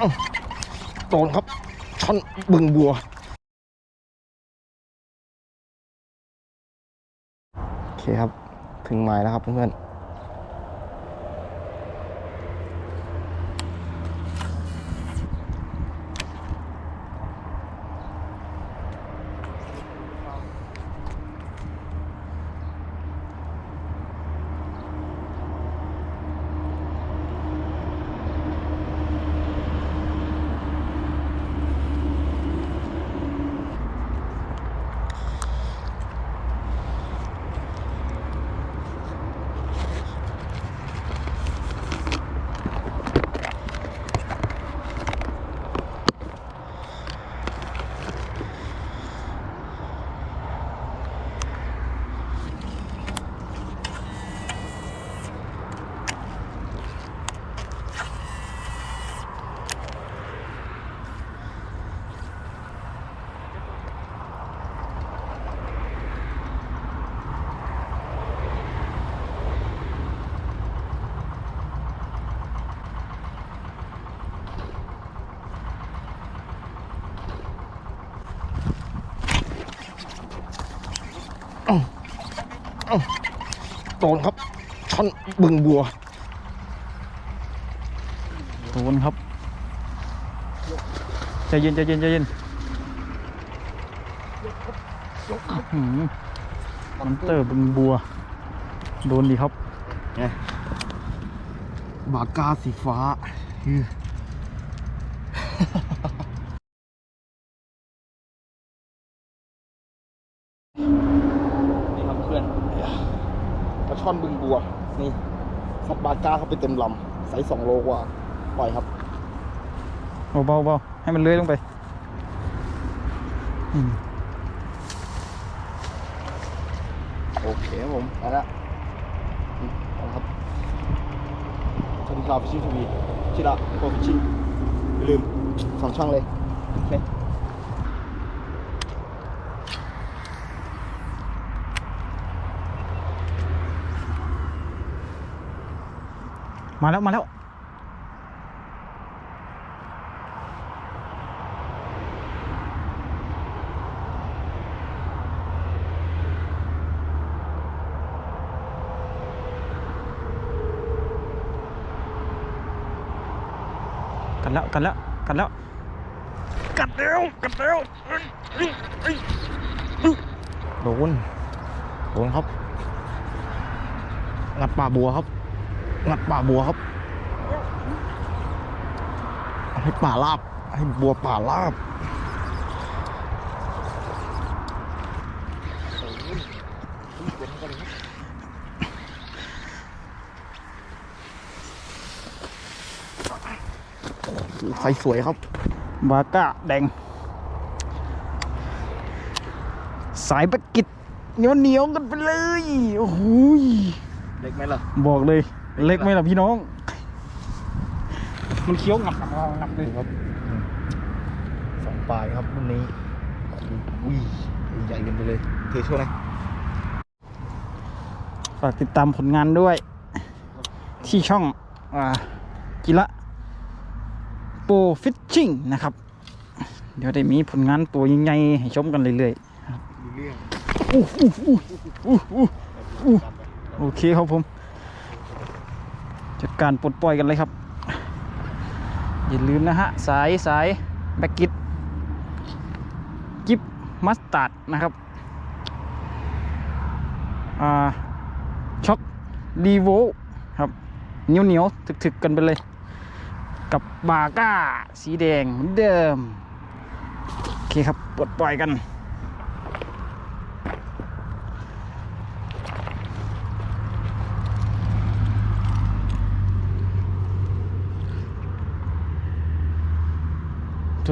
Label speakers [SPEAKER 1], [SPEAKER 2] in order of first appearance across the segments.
[SPEAKER 1] เอ้าโดนครับช่อนบึงบัว โอเคครับ ถึงหมายแล้วครับเพื่อนๆ โดนครับช่อนบึงบัว
[SPEAKER 2] โดนครับใจเย็นใจเย็นใจเย็นอื้อหือมอนเตอร์บึงบัว โดนดีครับ
[SPEAKER 1] บากาสีฟ้าอือ นี่ครับเพื่อนปลา ช่อนบึงบัว นี่ซัดบากาเข้าไปเต็มลำไซส์สองโลกว่า ปล่อยครับ
[SPEAKER 2] เบาเบาเบาให้มันเลื้อยลงไปอืม
[SPEAKER 1] โอเคครับผมไปละอืมเอาละครับสวัสดีครับฟิชชิ่งทีวีชิระโปรฟิชชิ่งอย่าลืมสองช่องเลยโอเค
[SPEAKER 2] มาแล้วมาแล้วกันแล้วกันแล้วกันแล้วกัดแล้วกัดแล้วเอ้ยเอ้ยเอ้ย
[SPEAKER 1] โดนโดนครับงัดป่าบัวครับ งัดป่าบัวครับเอาให้ป่าลาบ ให้บัวป่าลาบไฟสวยครับ
[SPEAKER 2] บาก้าแดง สายประกิดเหนียวเหนียวๆกันไปเลย โอ้โหย
[SPEAKER 1] เล็กไหมล่ะ
[SPEAKER 2] บอกเลย เล็กไหมล่ะพี่น้อง มันเคี้ยวงับงับงับงับเลย
[SPEAKER 1] ครับสองปลายครับรุ่นนี้อุ้ยใหญ่กันไปเลยเทโชว์หนะ
[SPEAKER 2] ฝากติดตามผลงานด้วย ที่ช่องอ่ากิระโปรฟิชชิ่งนะครับ เดี๋ยวได้มีผลงานตัวใหญ่ๆให้ชมกันเรื่อย
[SPEAKER 1] มีเรื่อง
[SPEAKER 2] ๆอู้อู้อู้อู้อู้อู้โอเคครับผม จัดการปลดปล่อยกันเลยครับ อย่าลืมนะฮะ สายสายแบกกิดกิฟมัสตาร์ดนะครับช็อกดีโวครับเหนียวเหนียวถึกถึกๆกันไปเลย กับบาก้า สีแดงเหมือนเดิม โอเคครับปลดปล่อยกัน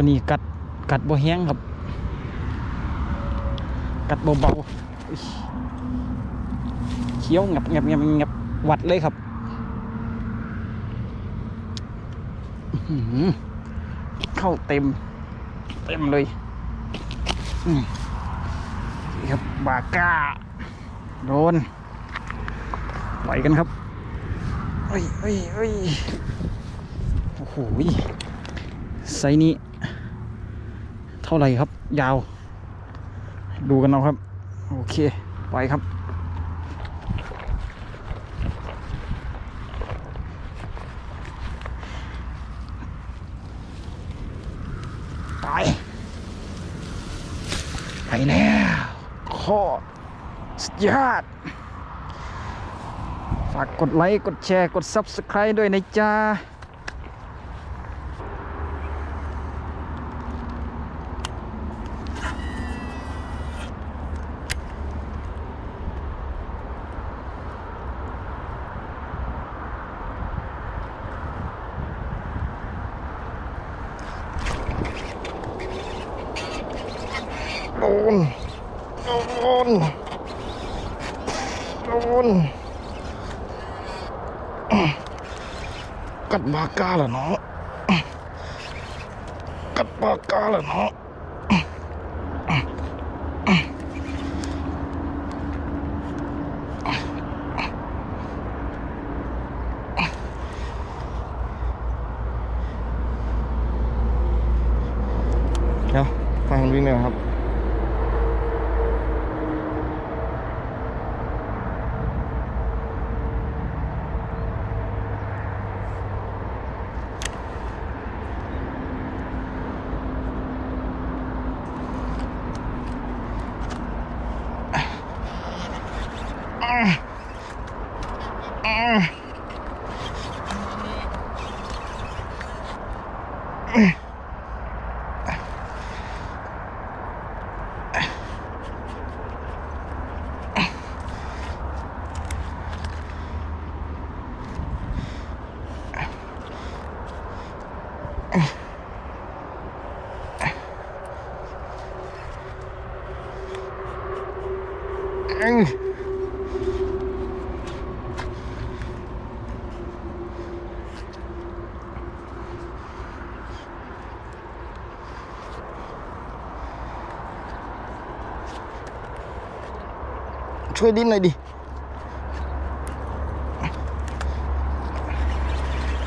[SPEAKER 2] ตัวนี้กัดกัดบ่แห้งครับ กัดเบาๆเคี้ยวงับงับงับงับวัดเลยครับเข้าเต็ม เต็มเลยนี่ครับบาก้า โดนไหวกันครับเอ้ยเอ้ยเอ้ยโอ้โห
[SPEAKER 1] ไซนี้ เท่าไหร่ครับ ยาว ดูกันเอาครับ โอเค ไปครับ ไป ไปแล้วโคตรสุดยอดฝากกดไลค์ กดแชร์ กด Subscribe ด้วยนะจ๊ะ โดน โดน โด นกัดบากกาเหรอเนาะกัดบากกาเหรอเนาะเดี๋ยวฟังมันวิ่งเลยครับ Mm-hmm. ช่วยดิ้นหน่อยดิ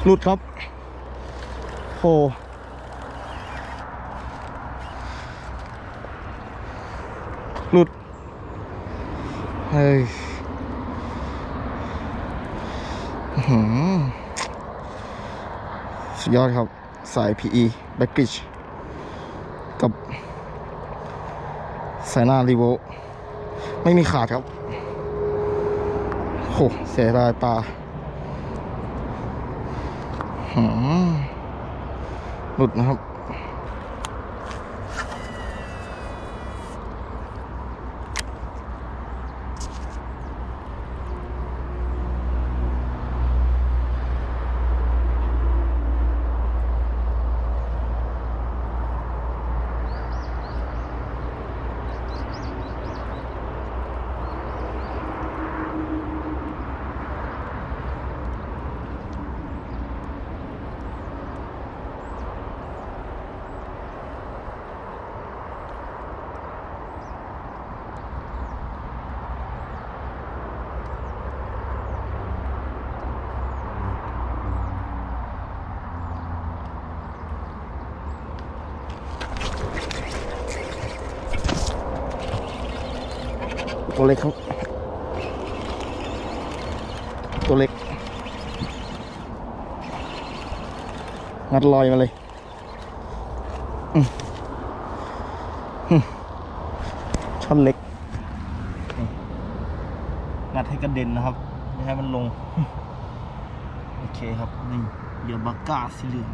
[SPEAKER 1] หลุดครับโหหลุด เฮ้ยหือสุดยอดครับ สาย PE b a c k r i d g e กับสายหน้ารีโว ไม่มีขาดครับโหเสียดายปลาหืมหลุดนะครับ ตัวเล็กครับ ตัวเล็ก งัดลอยมาเลยอืมอืมช่อนเล็ก งัดให้กระเด็นนะครับ ไม่ให้มันลง โอเคครับ นี่เหยื่อบักก้าสีเหลือง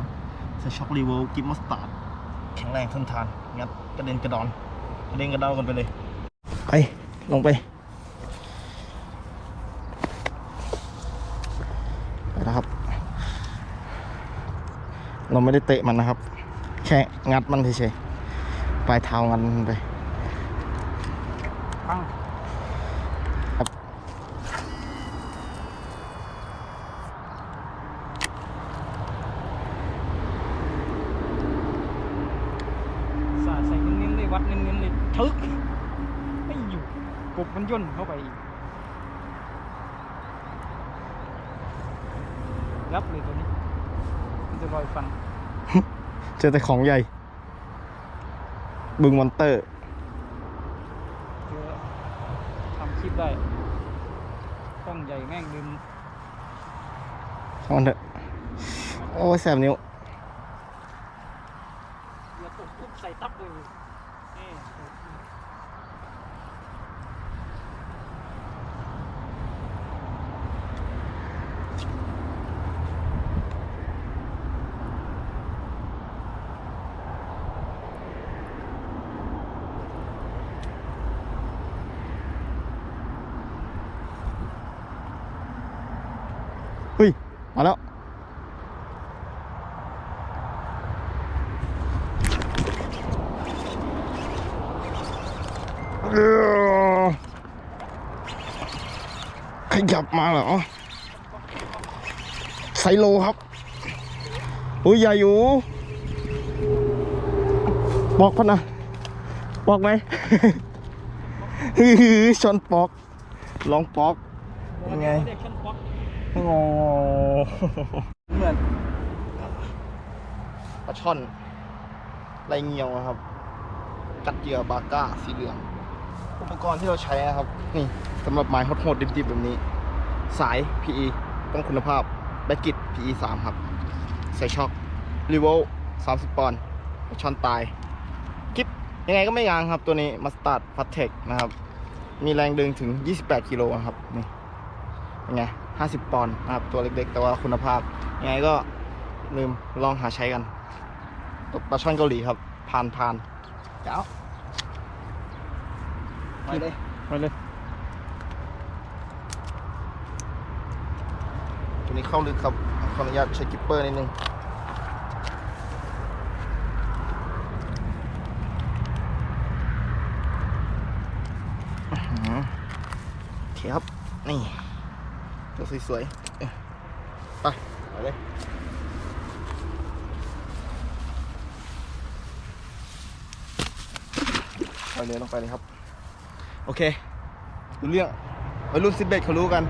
[SPEAKER 1] สช็อกรีเวลกิฟมัสตาร์ดแข็งแรงทนทาน งัดกระเด็นกระดอน กระเด็นกระดอนกันไปเลย ไป ลงไปนะครับ เราไม่ได้เตะมันนะครับ แค่งัดมันเฉยๆปลายเท้างัดมันไป ปัง
[SPEAKER 2] ครับ
[SPEAKER 1] สาดใส่เน้นๆเลยวัดเน้นๆเลยทึกไม่อยู่กบ มันย่นเข้าไปอีกยับเลยตัวนี้ มันจะลอยฟัน เจอแต่ของใหญ่ บึงมอนเตอร์
[SPEAKER 2] เจอทำคลิปได้กล้องใหญ่แม่งดึง
[SPEAKER 1] เอามันเถอะโอ้ยแสบนิ้ว
[SPEAKER 2] อย่าตกปุ๊บใส่ตับเลยนี่
[SPEAKER 1] เฮ้ย มาแล้วเอ้อขยับมาเหรอ ไซโลครับ อุ้ยใหญ่อยู่ บอกพันนะบอกไหมฮือชนปอก ลองปอกยังไง
[SPEAKER 2] เรียกชั้นป๊อก
[SPEAKER 1] โอ้
[SPEAKER 2] เหมือน
[SPEAKER 1] ปลาช่อนไรเงียวนะครับ กัดเหยื่อบาก้าสีเหลือง อุปกรณ์ที่เราใช้นะครับ นี่สำหรับไม้โหดๆดิบๆแบบนี้ สาย PE ต้องคุณภาพแบตกิต PE 3 ครับ ใส่ช็อครีโว30 ปอนด์ปลาช่อนตายกิฟยังไงก็ไม่ยางครับตัวนี้มาสตาร์ดฟัตเทคนะครับ มีแรงดึงถึง 28 กิโลนะครับ นี่เป็นไง 50 ปอนด์นะครับตัวเล็กๆ แต่ว่าคุณภาพ ยังไงก็ลืมลองหาใช้กันตกปลาช่อนเกาหลีครับพานพานเจ้าไปเลย
[SPEAKER 2] ไปเลย
[SPEAKER 1] ตัวนี้เข้าลึกครับขออนุญาตใช้กิปเปอร์นิดนึงอื้อหือโอเคครับ นี่ตัว สวยๆเอ้ยไปไปเลยไปเลยลงไปเลยครับ โอเค ดูเรื่องวัยรุ่นซิดเบตเขารู้กัน